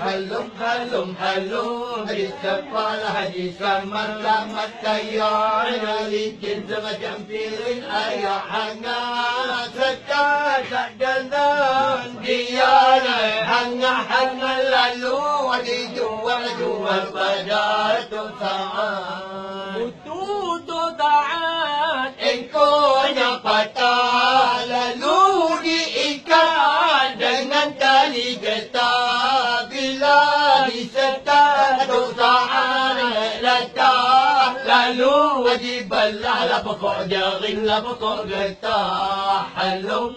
هلم هلم هلم للسبال حديثا مرة متيار. للجنس متمثيل أيا حنا ستة سجلنا ديانا حنا حنا للو ودي جوا جوا البدار تسعان. دو طعانا للدار لالو وجيب اللعلة بقع جاغين لبقع قطاع حلم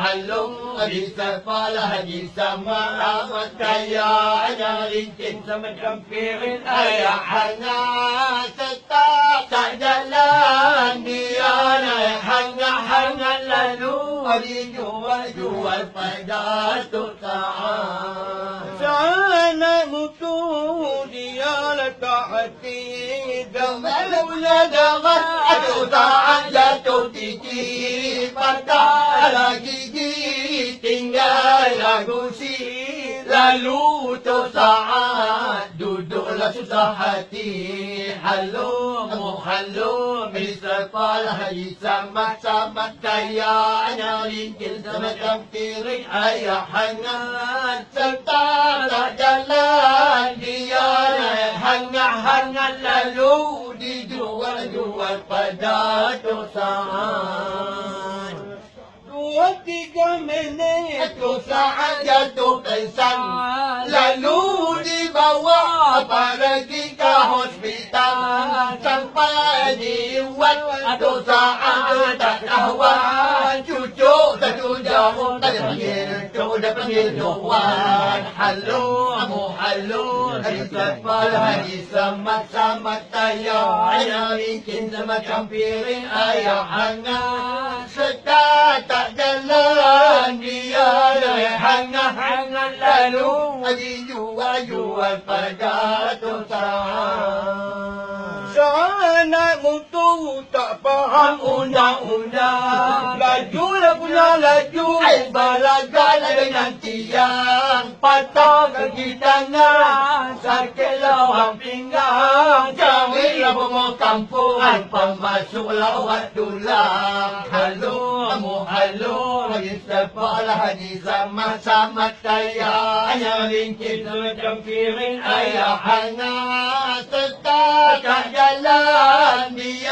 حلم أجي سفالة أجي سما. راسك يا جاري انت متكفير يا حنان ستار تعدلان ديانا حنا حنا لالو وجي جوا جوا الفدار تطعان dengan Tuk Taat jatuh tinggi Patah lagi gigi. Tinggal lagu si. Lalu Tuk Taat Duduklah susah hati. Halum, halum Misalnya sama-sama kaya Ringkil semacam piring ayah hangat. Serta tak jalan قداتو سعاد وتيجا منيتو سعادتو قسم لالولي بوا برقيكا هوسبيتال سنقادي وتو سعادة أهوال Amu halo. Hari kepala Di samat-samat tayar. Ayah bikin semacam piring Ayah hangat. Sekat tak jalan Dia hangat-hangat lalu. Dijual-jual pada tuan Sana mutu tak faham undang-undang. Laju. Lah punya laju Dengan tiang Patah kaki tangan Sakit lawang pinggang. Jauhilah semua kampung Pemasuk lawat tulang Halo, mu halo Lagi sepaklah di sama-sama kaya. Yang ringkit macam piring ayah hangat. Tetap tak jalan dia